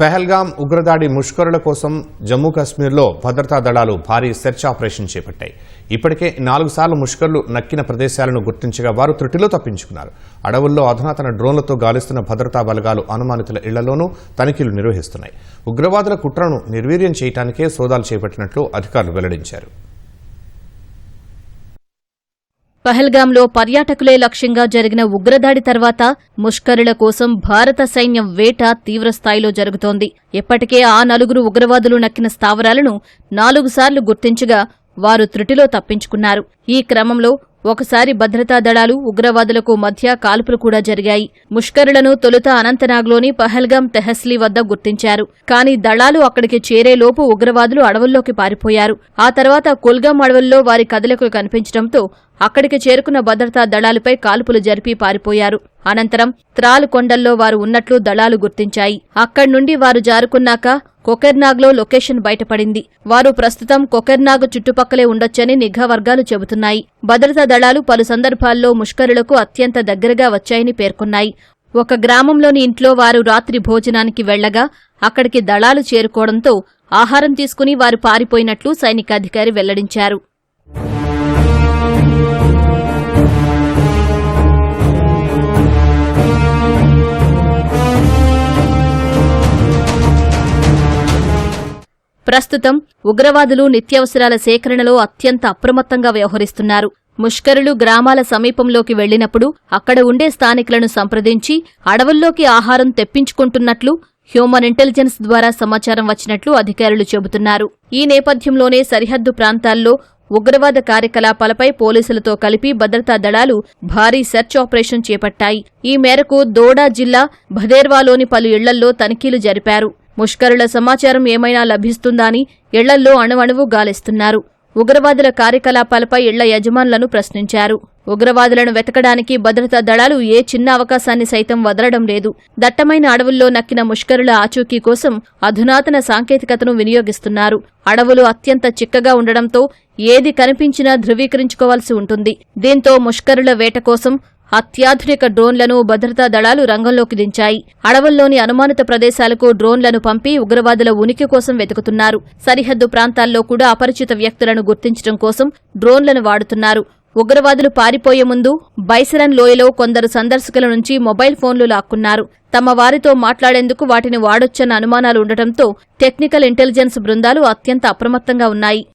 పెహల్గాం ఉగ్రదాడి ముష్కరుల కోసం జమ్మూ కాశ్మీర్లో భద్రతా దళాలు భారీ సెర్చ్ ఆపరేషన్ చేపట్టాయి. ఇప్పటికే నాలుగు సార్లు ముష్కర్లు నక్కిన ప్రదేశాలను గుర్తించగా వారు త్రుటిలో తప్పించుకున్నారు. అడవుల్లో అధునాతన డ్రోన్లతో గాలిస్తున్న భద్రతా బలగాలు అనుమానితుల ఇళ్ళలోనూ తనిఖీలు నిర్వహిస్తున్నాయి. ఉగ్రవాదుల కుట్రను నిర్వీర్యం చేయడానికే సోదాలు చేపట్టినట్లు అధికారులు వెల్లడించారు. పహల్గాంలో పర్యాటకులే లక్ష్యంగా జరిగిన ఉగ్రదాడి తర్వాత ముష్కరుల కోసం భారత సైన్యం వేట తీవ్రస్థాయిలో జరుగుతోంది. ఇప్పటికే ఆ నలుగురు ఉగ్రవాదులు నక్కిన స్థావరాలను నాలుగు సార్లు గుర్తించగా వారు త్రుటిలో తప్పించుకున్నారు. ఈ క్రమంలో ఒకసారి భద్రతా దళాలు ఉగ్రవాదులకు మధ్య కాల్పులు కూడా జరిగాయి. ముష్కరులను తొలుత అనంతనాగ్లోని పహల్గాం తెహస్లీ వద్ద గుర్తించారు. కానీ దళాలు అక్కడికి చేరేలోపు ఉగ్రవాదులు అడవుల్లోకి పారిపోయారు. ఆ తర్వాత కుల్గాం అడవుల్లో వారి కదలికలు కనిపించడంతో అక్కడికి చేరుకున్న భద్రతా దళాలపై కాల్పులు జరిపి పారిపోయారు. అనంతరం త్రాలు కొండల్లో వారు ఉన్నట్లు దళాలు గుర్తించాయి. అక్కడి నుండి వారు జారుకున్నాక కొకెర్నాగ్లో లొకేషన్ బయటపడింది. వారు ప్రస్తుతం కొకెర్నాగ్ చుట్టుపక్కలే ఉండొచ్చని నిఘా వర్గాలు చెబుతున్నాయి. భద్రతా దళాలు పలు సందర్భాల్లో ముష్కరులకు అత్యంత దగ్గరగా వచ్చాయని పేర్కొన్నాయి. ఒక గ్రామంలోని ఇంట్లో వారు రాత్రి భోజనానికి వెళ్ళగా అక్కడికి దళాలు చేరుకోవడంతో ఆహారం తీసుకుని వారు పారిపోయినట్లు సైనికాధికారి వెల్లడించారు. ప్రస్తుతం ఉగ్రవాదులు నిత్యావసరాల సేకరణలో అత్యంత అప్రమత్తంగా వ్యవహరిస్తున్నారు. ముష్కరులు గ్రామాల సమీపంలోకి వెళ్ళినప్పుడు అక్కడ ఉండే స్థానికులను సంప్రదించి అడవుల్లోకి ఆహారం తెప్పించుకుంటున్నట్లు హ్యూమన్ ఇంటెలిజెన్స్ ద్వారా సమాచారం వచ్చినట్లు అధికారులు చెబుతున్నారు. ఈ నేపథ్యంలోనే సరిహద్దు ప్రాంతాల్లో ఉగ్రవాద కార్యకలాపాలపై పోలీసులతో కలిపి భద్రతా దళాలు భారీ సెర్చ్ ఆపరేషన్ చేపట్టాయి. ఈ మేరకు దోడా జిల్లా భదేర్వాలోని పలు ఇళ్ళల్లో తనిఖీలు జరిపారు. ముష్కరుల సమాచారం ఏమైనా లభిస్తుందా అని ఇళ్ళల్లో అణువణువు గాలిస్తున్నారు. ఉగ్రవాదుల కార్యకలాపాలపై ఇళ్ళ యజమానులను ప్రశ్నించారు. ఉగ్రవాదులను వెతకడానికి భద్రతా దళాలు ఏ చిన్న అవకాశాన్ని సైతం వదలడం లేదు. దట్టమైన అడవుల్లో నక్కిన ముష్కరుల ఆచూకీ కోసం అధునాతన సాంకేతికతను వినియోగిస్తున్నారు. అడవులు అత్యంత చిక్కగా ఉండడంతో ఏది కనిపించినా ధృవీకరించుకోవాల్సి ఉంటుంది. దీంతో ముష్కరుల వేట కోసం అత్యాధునిక డ్రోన్లను భద్రతా దళాలు రంగంలోకి దించాయి. అడవుల్లోని అనుమానిత ప్రదేశాలకు డ్రోన్లను పంపి ఉగ్రవాదుల ఉనికి కోసం వెతుకుతున్నారు. సరిహద్దు ప్రాంతాల్లో కూడా అపరిచిత వ్యక్తులను గుర్తించడం కోసం డ్రోన్లను వాడుతున్నారు. ఉగ్రవాదులు పారిపోయే ముందు బైసరన్ లోయలో కొందరు సందర్శకుల నుంచి మొబైల్ ఫోన్లు లాక్కున్నారు. తమ వారితో మాట్లాడేందుకు వాటిని వాడొచ్చన్న అనుమానాలు ఉండటంతో టెక్నికల్ ఇంటెలిజెన్స్ బృందాలు అత్యంత అప్రమత్తంగా ఉన్నాయి.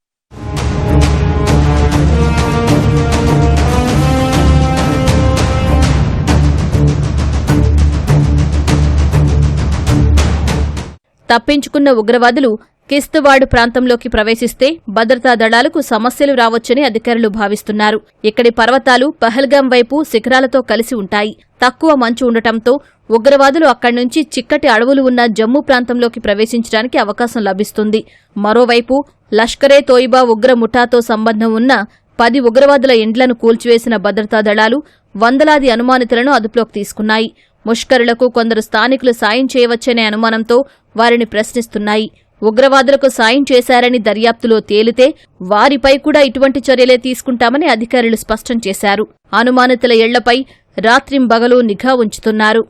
తప్పించుకున్న ఉగ్రవాదులు కిస్తువాడు ప్రాంతంలోకి ప్రవేశిస్తే భద్రతా దళాలకు సమస్యలు రావచ్చని అధికారులు భావిస్తున్నారు. ఇక్కడి పర్వతాలు పహల్గాం వైపు శిఖరాలతో కలిసి ఉంటాయి. తక్కువ మంచు ఉండటంతో ఉగ్రవాదులు అక్కడి నుంచి చిక్కటి అడవులు ఉన్న జమ్మూ ప్రాంతంలోకి ప్రవేశించడానికి అవకాశం లభిస్తుంది. మరోవైపు లష్కరే తోయిబా ఉగ్ర ముఠాతో సంబంధం ఉన్న పది ఉగ్రవాదుల ఇండ్లను కూల్చివేసిన భద్రతా దళాలు వందలాది అనుమానితులను అదుపులోకి తీసుకున్నాయి. ముష్కరులకు కొందరు స్థానికులు సాయం చేయవచ్చనే అనుమానంతో వారిని ప్రశ్నిస్తున్నాయి. ఉగ్రవాదులకు సాయం చేశారని దర్యాప్తులో తేలితే వారిపై కూడా ఇటువంటి చర్యలే తీసుకుంటామని అధికారులు స్పష్టం చేశారు. అనుమానితుల ఇళ్ళపై రాత్రింబగలు నిఘా ఉంచుతున్నారు.